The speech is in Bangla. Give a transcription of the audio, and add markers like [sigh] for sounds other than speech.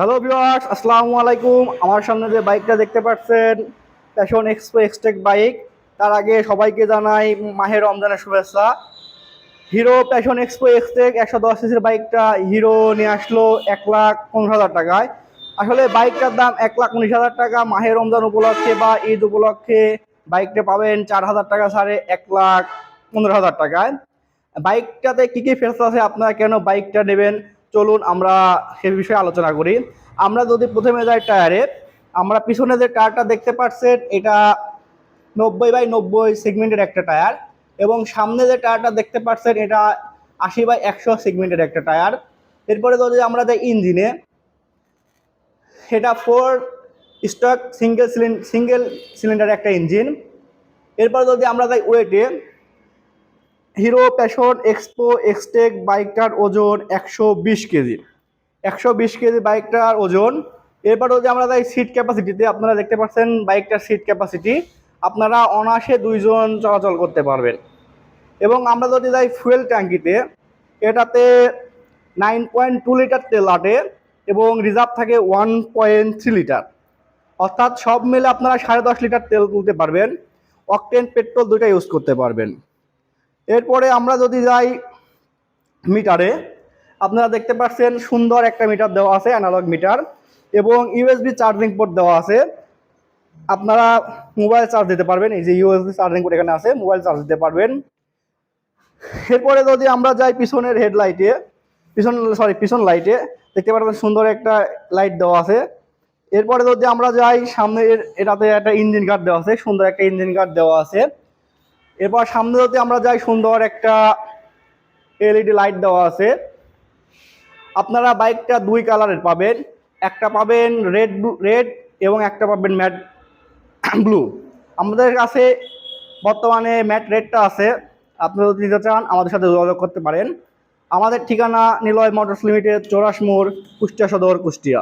হ্যালো ভিউয়ার্স আসসালামু আলাইকুম। আমার সামনে যে বাইকটা দেখতে পাচ্ছেন প্যাশন এক্সপো এক্সটেক বাইক তার আগে সবাইকে জানাই মাহের রমজানের শুভেচ্ছা। হিরো প্যাশন এক্সপো এক্সটেক একশো দশ সিসির বাইকটা হিরো নিয়ে আসলো এক লাখ পনেরো হাজার টাকায়। আসলে বাইকটার দাম এক লাখ উনিশ হাজার টাকা, মাহের রমজান উপলক্ষে বা ঈদ উপলক্ষে বাইকটা পাবেন চার হাজার টাকা সাড়ে এক লাখ পনেরো হাজার টাকায়। বাইকটাতে কী কী ফেরত আছে, আপনারা কেন বাইকটা নেবেন? চলুন আমরা সে বিষয়ে আলোচনা করি। আমরা যদি প্রথমে যাই টায়ারে আমরা পিছনে যে টায়ারটা দেখতে পাচ্ছেন, এটা নব্বই বাই নব্বই সেগমেন্টের একটা টায়ার এবং সামনে যে টায়ারটা দেখতে পাচ্ছেন, এটা আশি বাই একশো সেগমেন্টের একটা টায়ার এরপরে যদি আমরা যাই ইঞ্জিনে এটা four stroke single single cylinder একটা ইঞ্জিন এরপর যদি আমরা যাই ওয়েটে হিরো প্যাশন, এক্সপো, এক্সটেক বাইকটার ওজন একশো বিশ কেজি। একশো বিশ কেজি বাইকটার ওজন। এরপর যদি আমরা যাই সিট ক্যাপাসিটিতে আপনারা দেখতে পাচ্ছেন বাইকটার সিট ক্যাপাসিটি আপনারা অনায়াসে দুইজন চলাচল করতে পারবেন। এবং আমরা যদি যাই ফুয়েল ট্যাঙ্কিতে এটাতে নাইন পয়েন্ট টু লিটার তেল আটে এবং রিজার্ভ থাকে ওয়ান পয়েন্ট থ্রি লিটার অর্থাৎ সব মিলে আপনারা সাড়ে দশ লিটার তেল তুলতে পারবেন। অকটেন পেট্রোল দুইটা ইউজ করতে পারবেন। এরপরে আমরা যদি যাই মিটারে, আপনারা দেখতে পাচ্ছেন সুন্দর একটা মিটার দেওয়া আছে অ্যানালগ মিটার, এবং ইউএসবি চার্জিং পোর্ট দেওয়া আছে। আপনারা মোবাইল চার্জ দিতে পারবেন, এই যে ইউএসবি চার্জিং পোর্ট এখানে আছে মোবাইল চার্জ দিতে পারবেন। এরপরে যদি আমরা যাই পিছনের হেডলাইটে পিছন সরি পিছন লাইটে দেখতে পাচ্ছেন সুন্দর একটা লাইট দেওয়া আছে। এরপরে যদি আমরা যাই সামনে এর- এটাতে একটা ইঞ্জিন গার্ড দেওয়া আছে, সুন্দর একটা ইঞ্জিন গার্ড দেওয়া আছে। এরপর সামনে যদি আমরা যাই সুন্দর একটা এলইডি লাইট দেওয়া আছে। আপনারা বাইকটা দুই কালারের পাবেন। একটা পাবেন রেড রেড এবং একটা পাবেন ম্যাট ব্লু [clears throat] আমাদের কাছে বর্তমানে ম্যাট রেডটা আছে। আপনারা যদি নিতে চান, আমাদের সাথে যোগাযোগ করতে পারেন। আমাদের ঠিকানা নিলয় মোটরস লিমিটেড, চৌরাশ মোড়, কুষ্টিয়া সদর, কুষ্টিয়া।